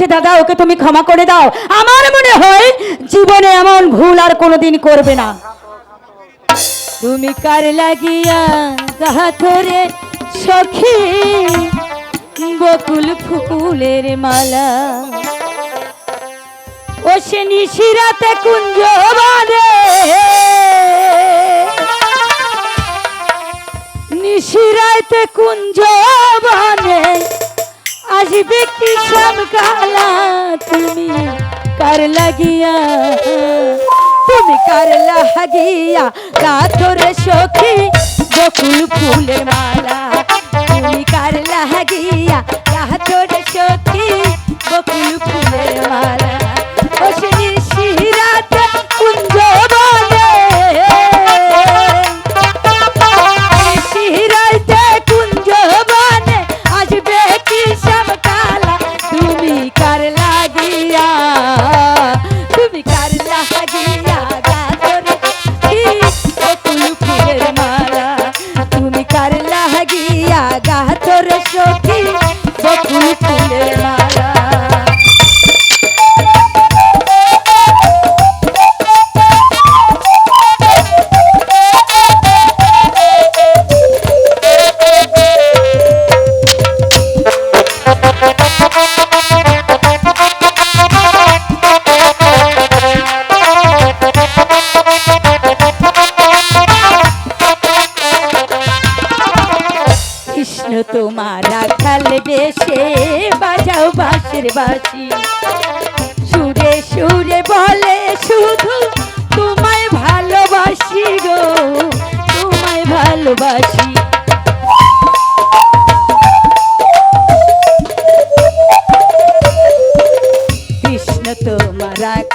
করেছে দাদা, ওকে তুমি ক্ষমা করে দাও। আমার মনে হয় জীবনে এমন ভুল আর কোনোদিন করবে না। তুমি কার লাগিয়া গাহাথরে সখী, বকুল ফুকুলের মালা। ও সে নিশিরাতে কুঞ্জ বাঁধে। নিশিরাতে কুঞ্জ বাঁধে। आज बिकी सब काला तुम्हें कर लगिया। तुम कर लगिया रातोर शोखी जो फूल फूल माला, तुम कर लगिया।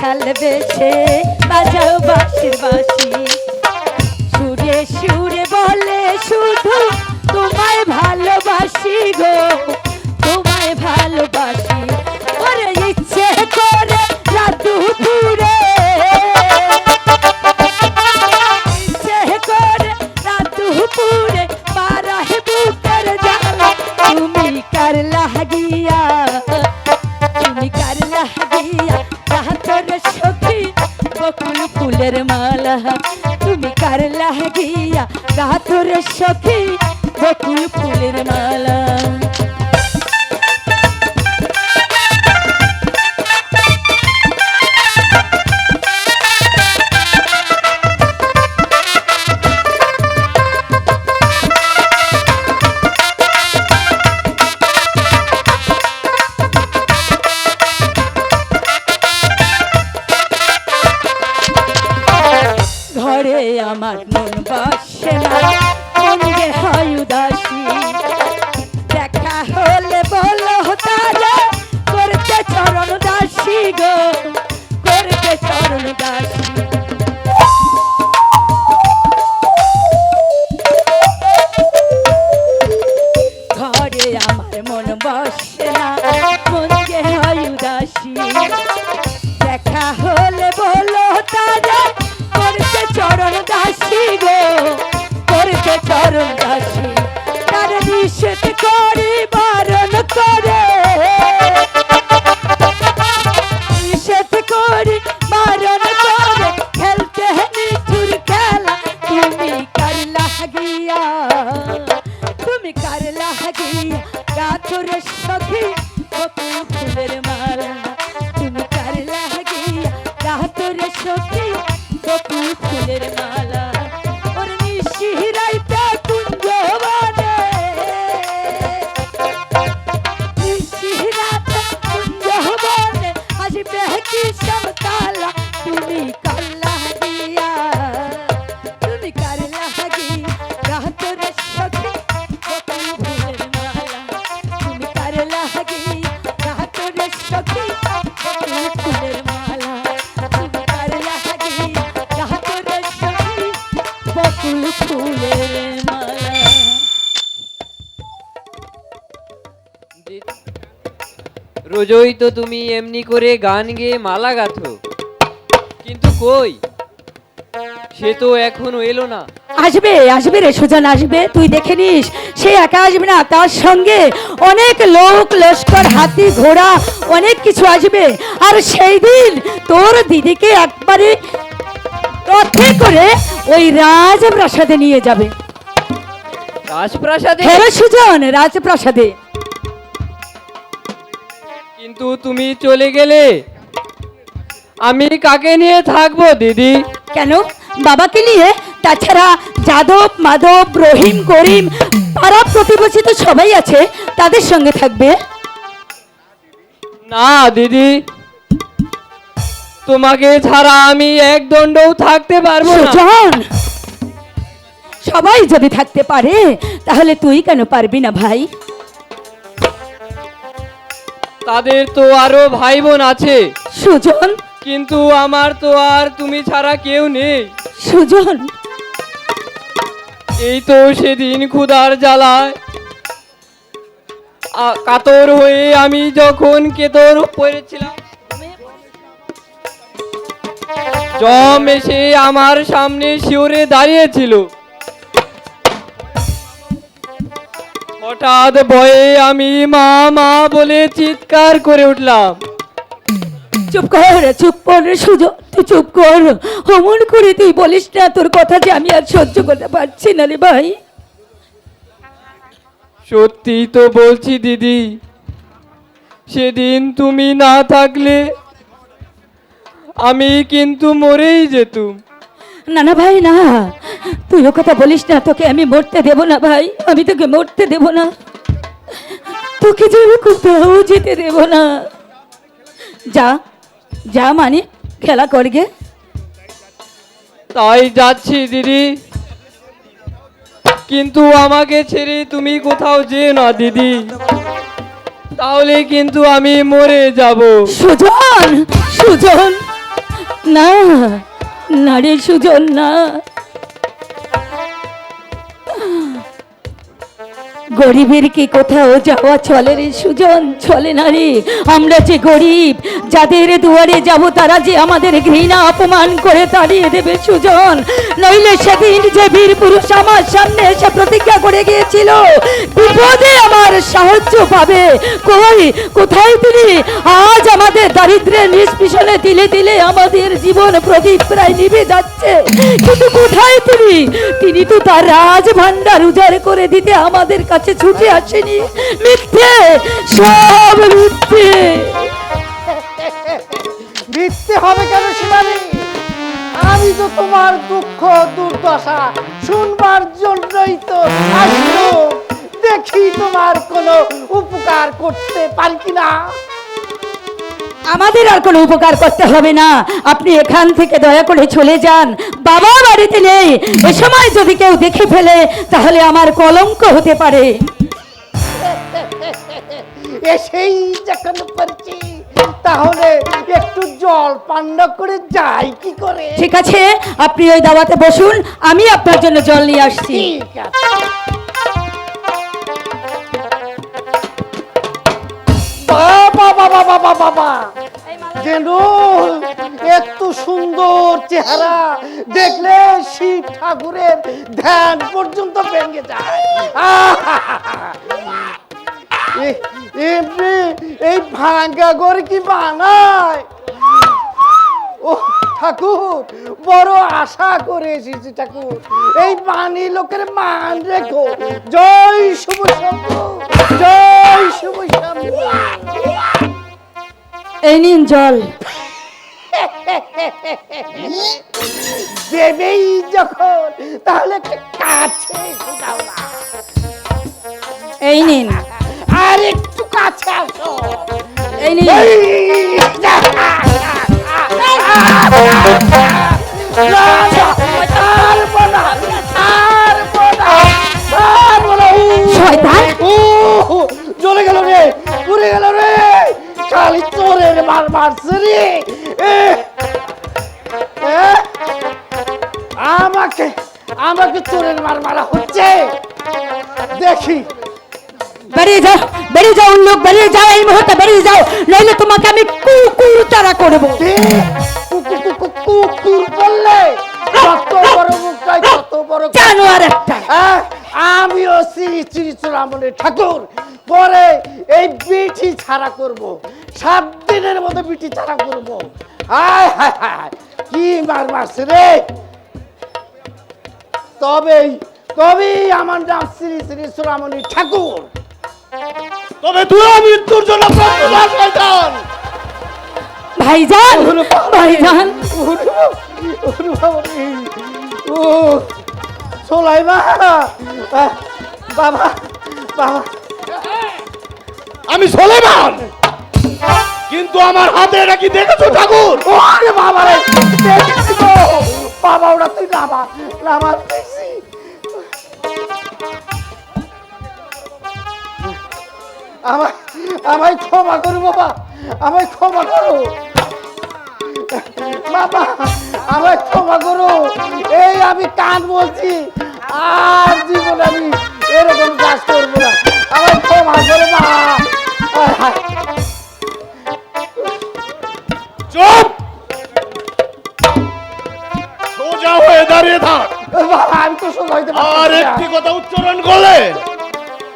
খেলবে সে বাজাও বাঁশির বাঁশি। ফুলের মালা তুমি কার লাগিয়া রাতুর সখী বকুল ফুলের মালা। আমার মন বসে না। মন হয় উদাস রোজই তো তুমি এমনি করে গান গেয়ে মালা গাথো। কিন্তু কই? সে তো এখনও এলো না। আসবে আসবে রে সুজন আসবে। তুই দেখে নিস সে একা আসবে না। তার সঙ্গে অনেক লোক লস্কর হাতি ঘোড়া অনেক কিছু আসবে। আর সেই দিন তোর দিদিকে একবারে রথে করে ওই রাজপ্রাসাদে নিয়ে যাবে। রাজপ্রাসাদে? হ্যাঁ সুজন রাজপ্রাসাদে। কিন্তু তুমি চলে গেলে। আমি কাকে নিয়ে থাকব দিদি? কেন? বাবাকে নিয়ে? তাছাড়া যাদব মাধব রহিম করিম পাড়া প্রতিবেশী তো সবাই আছে তাদের সঙ্গে থাকবে? না দিদি। তোমাকে ছাড়া আমি এক দণ্ডও থাকতে পারব না। সুজন! সবাই যদি থাকতে পারে তাহলে তুই কেন পারবি না ভাই? তাদের তো আরও ভাই বোন আছে। সুজন? কিন্তু আমার তো আর তুমি ছাড়া কেউ নেই। সুজন? এই তো সেদিন ক্ষুধার জ্বালায়। কাতর হয়ে আমি যখন কেতর পড়েছিলাম জম এসে আমার সামনে শিওরে দাঁড়িয়েছিল। হঠাৎ ভয়ে আমি মা মা বলে চিৎকার করে উঠলাম। চুপ কর চুপ কর রে সুজন তুই চুপ কর। অমন করে তুই বলিস না তোর কথা যে আমি আর সহ্য করতে পারছি না রে ভাই। সত্যি তো বলছি দিদি সেদিন তুমি না থাকলে আমি কিন্তু মরেই যেতুম। না না ভাই না। তুই ও কথা বলিস না তোকে আমি মরতে দেব না ভাই। আমি তোকে মরতে দেব না। তোকে যে আমি কোথাও যেতে দেব না। যা যা মানে খেলা করগে তাই যাচ্ছি দিদি। কিন্তু আমাকে ছেড়ে তুমি কোথাও যেও না দিদি। তাহলে কিন্তু আমি মরে যাব। সুজন সুজন না। না রে সুজন না। গরিবের কি কোথাও যাওয়া চলে রে সুজন? চলে না রে। আমরা যে গরিব, যাদের দুয়ারে যাব, তারা যে আমাদের ঘৃণা অপমান করে তাড়িয়ে দেবে সুজন। নইলে সেদিন যে বীর পুরুষ আমার সামনে এসে প্রতিজ্ঞা করে গিয়েছিল, বিপদে আমার সাহায্য পাবে। কই, কোথায় তিনি? আজ আমাদের দারিদ্র্যের নিষ্পিষণে তিলে তিলে আমাদের জীবন প্রদীপ প্রায় নিভে যাচ্ছে। কিন্তু কোথায় তিনি? তিনি তো তার রাজ ভান্ডার উজাড় করে দিতে আমাদের ছুটে আসেনি। মিথ্যে, সব মিথ্যে। মিথ্যে হবে কেন শিবানী? আমি তো তোমার দুঃখ, দুর্দশা শুনবার জন্যই তো দেখি তোমার কোনো উপকার করতে পারি কিনা। আমাদের আর কোনো উপকার করতে হবে না। আপনি এখান থেকে দয়া করে চলে যান। বাবা বাড়িতে নেই। এ সময় যদি কেউ দেখে ফেলে তাহলে আমার কলঙ্ক হতে পারে। এসেই যখন পারছি তাহলে একটু জল পান করে যাই কি করে? ঠিক আছে আপনি ওই দাওয়াতে বসুন। আমি আপনার জন্য জল নিয়ে আসছি। ঠিক আছে। বাবা বাবা বাবা বাবা এত সুন্দর চেহারা দেখলে শিব ঠাকুরের ধ্যান পর্যন্ত ভেঙে যায়। এমনি এই ভাঙ্গা ঘর কি বানায়? ও ঠাকুর বড় আশা করে এসেছি ঠাকুর। এই বাণী লোকের মান রেখো। জয় শুভ জয় শুভ এই নিন জল। দেবেই যখন তাহলে একটু কাছে দাও না। এই নিন। আর একটু কাছে আসো। এই নিন। জ্বলে গেল রে পুড়ে গেল রে। খালি চোরের মার মারছে রে। আমাকে আমাকে চোরের মার মারা হচ্ছে। দেখি। বেরিয়ে যাও বেরিয়ে যাও লোক বেরিয়ে যাও এই মুহূর্তে বেরিয়ে যাও। নইলে তোমাকে আমি কুকুর তারা করব কুকুর বললে যত বড় মুখ নয় তত বড় জানোয়ার একটা। হ্যাঁ, আমিও শ্রী শ্রী চূড়ামণি ঠাকুর। পরে এই বিটি ছাড়া করব। সাত দিনের মধ্যে বিটি ছাড়া করব। হায় হায় হায় কি মার মারছে রে? তবেই তবেই আমার নাম শ্রী শ্রী চূড়ামণি ঠাকুর। তবে তুইও মৃত্যুর জন্য প্রস্তুত শয়তান। ভাইজান ভাইজান। ও সোলাইমা বাবা বাবা। আমি সোলেমান কিন্তু আমার হাতে এটা কি দেখেছ ঠাকুর? ওরে বাবা রে দেখছি। বাবা ওরা তুই নামা নামা দেখছি আমায় আমায় ক্ষমা করো বাবা। আমায় ক্ষমা করো। বাবা আমায় ক্ষমা করো। এই আমি কান বলছি আর জীবন আমি এরকম কাজ করব না। আমায় ক্ষমা করো মা। চুপ! সোজা হয়ে দাঁড়িয়ে থাক। বাবা আমি তো সোজা হইতে আর একটি কথা উচ্চারণ করলে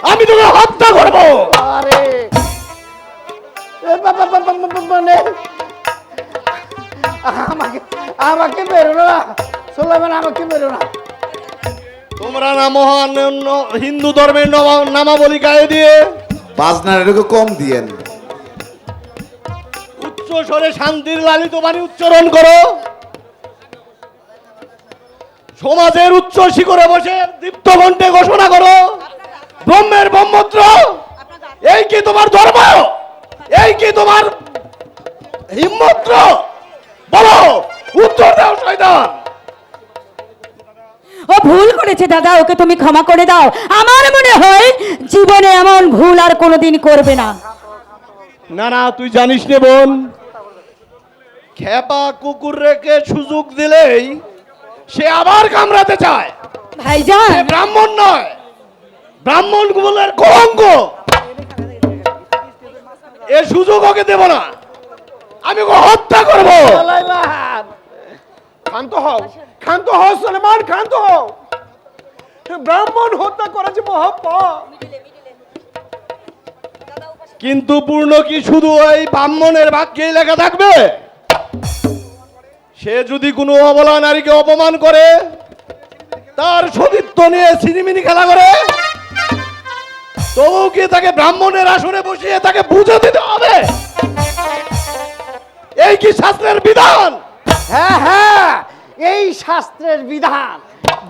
আমি তোকে হত্যা করব। আরে। এ বাবা বাবা বাবা মানে? আমাকে আমাকে বেরো না। সোলাইমান আমাকে বেরো না। তোমরা না মহান হিন্দু ধর্মের নামাবলী গায়ে দিয়ে বাজনার এটাকে কম দিয়েন। উচ্চ স্বরে শান্তির লালিত বাণী উচ্চারণ করো। সমাজের উচ্চ শিখরে বসে দীপ্ত কণ্ঠে ঘোষণা করো। ব্রহ্মের ব্রহ্মত্র। এই কি তোমার ধর্ম? এই কি তোমার হিম্মত্র? বলো উত্তর দাও শয়তান। ও ভুল করেছে দাদা ওকে তুমি ক্ষমা করে দাও। আমার মনে হয় জীবনে এমন ভুল আর কোনোদিন করবে না। না না তুই জানিস নে বোন খেপা কুকুর রেখে সুযোগ দিলেই সে আবার কামড়াতে চায়। ভাইজান। ব্রাহ্মণ নয়। ব্রাহ্মণ গুলের কলঙ্ক। এ সুযোগ ওকে দেব না। আমি ওকে হত্যা করব। ক্ষান্ত হও ক্ষান্ত হও সলেমান ক্ষান্ত হও। ব্রাহ্মণ হত্যা করা যে মহাপাপ। কিন্তু পূর্ণ কি শুধু ওই ব্রাহ্মণের ভাগ্যেই লেখা থাকবে? সে যদি কোনো অবলা নারীকে অপমান করে তার সতীত্ব নিয়ে সিনেমিনি খেলা করে তবু কি তাকে ব্রাহ্মণের আসনে বসিয়ে তাকে বুঝে দিতে হবে। এই কি শাস্ত্রের বিধান? হ্যাঁ হ্যাঁ এই শাস্ত্রের বিধান।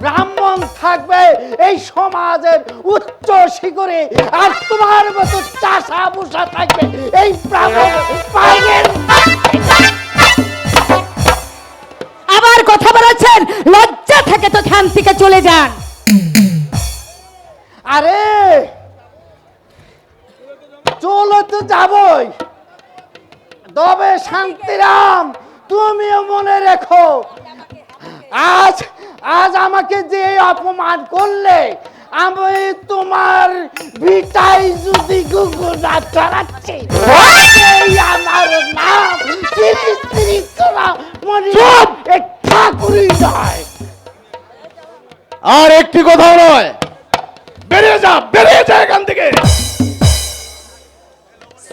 ব্রাহ্মণ থাকবে এই সমাজের উচ্চ শিখরে আর তোমার মতো চাষা বুসা থাকবে এই ব্রাহ্মণ আবার কথা বলেছেন লজ্জা থাকে তো খান থেকে চলে যান। আরে চলো তো যাবই। তবে শান্তিরাম তুমিও মনে রেখো আজ আজ আমাকে যে অপমান করলে আমি তোমার ভিটাই যদি গুগু না চালাচ্ছি এই আমার নাম শ্রী শ্রী মনি ঠাকুরই নয়। আর একটি কথাও নয়। বেরিয়ে যা বেরিয়ে যা এখান থেকে।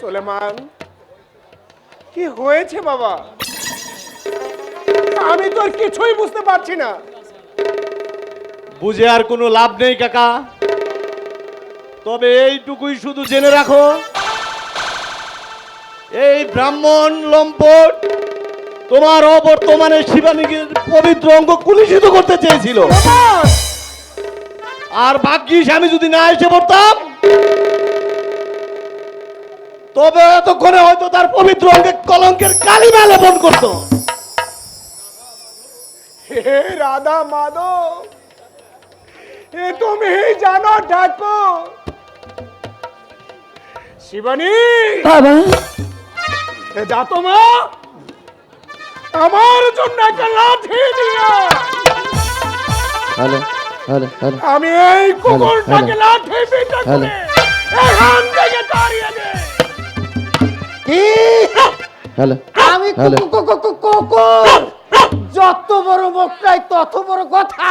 সলেমান কি হয়েছে বাবা? আমি তো আর কিছুই বুঝতে পারছি না। বুঝে আর কোনো লাভ নেই কাকা। তবে এইটুকুই শুধু জেনে রাখো। এই ব্রাহ্মণ লম্পট তোমার অবর্তমানে শিবানীকে পবিত্র অঙ্গ কুলিশিত করতে চেয়েছিল। আর ভাগ্যিস আমি যদি না এসে পড়তাম তবে এতক্ষণে হয়তো তার পবিত্র অঙ্গে কলঙ্কের কালিমা লেপন করতো। হে রাধা মাধব এ তুমি জানো ঠাকুর শিবানী! বাবা। এ যা তো মা। আমার জন্য একটা লাঠি দিও হ্যালো হ্যালো হ্যালো। আমি এই কুকুরটাকে লাঠি পিটা করে এখান থেকে তাড়িয়ে হ্যালো। আমি হ্যালো। কুকুর কুকুর যত বড় মুখটাই তত বড় কথা।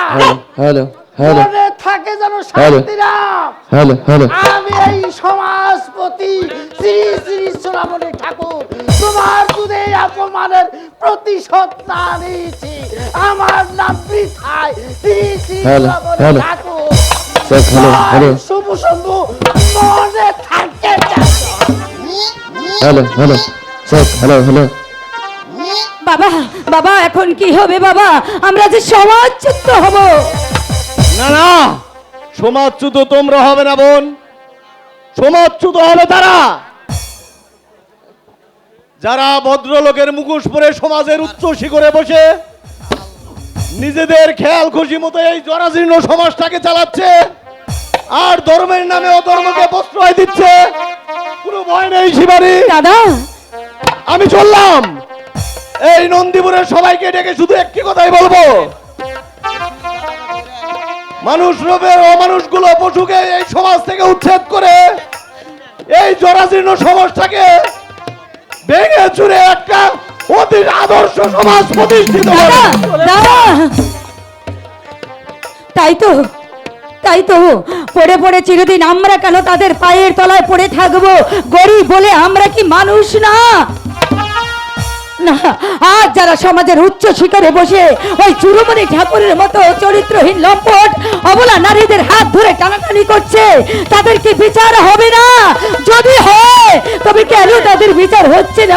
হ্যালো হ্যালো মনে থাকে যেন শান্তিরাম হ্যালো হ্যালো। আমি এই সমাজপতি শ্রী শ্রী সোনামণি ঠাকুর। তোমার দুধে অপমানের প্রতিশোধ না নিয়েছি। আমার নাম বৃথায়। শ্রী শ্রী সোনামণি ঠাকুর। Hello hello. শুভ শম্ভু মনে থাকে। Hello hello sir hello hello. বাবা বাবা এখন কি হবে বাবা? আমরা যে সমাজচ্যুত হব। না না সমাজচ্যুত তোমরা হবে না বোন। সমাজচ্যুত হবে তারা। যারা ভদ্রলোকের মুখোশ পরে সমাজের উচ্চ শিখরে বসে নিজেদের খেয়াল খুশি মতো এই জরাজীর্ণ সমাজটাকে চালাচ্ছে আর ধর্মের নামে অধর্মকে প্রশ্রয় দিচ্ছে। কোনো ভয় নেই শিবানী। দাদা। আমি চললাম। এই নন্দীপুরের সবাইকে ডেকে শুধু একটি কথাই বলব। মানুষ রূপের অমানুষগুলো পশুকে এই সমাজ থেকে উচ্ছেদ করে এই জরাজীর্ণ সমাজটাকে ভেঙে চুরে একটা অতি আদর্শ সমাজ প্রতিষ্ঠিত তাই তো তাই তো। পড়ে পড়ে চিরদিন আমরা কেন তাদের পায়ের তলায় পড়ে থাকব? গরিব বলে আমরা কি মানুষ না? না, আজ যারা সমাজের উচ্চ শিখরে বসে ওই চুরুমণি ঠাকুরের মতো চরিত্রহীন লম্পট, অবলা নারীদের হাত ধরে টানাটানি করছে, তাদের কি বিচার হবে না? যদি হয়, তবে কেন তাদের বিচার হচ্ছে না?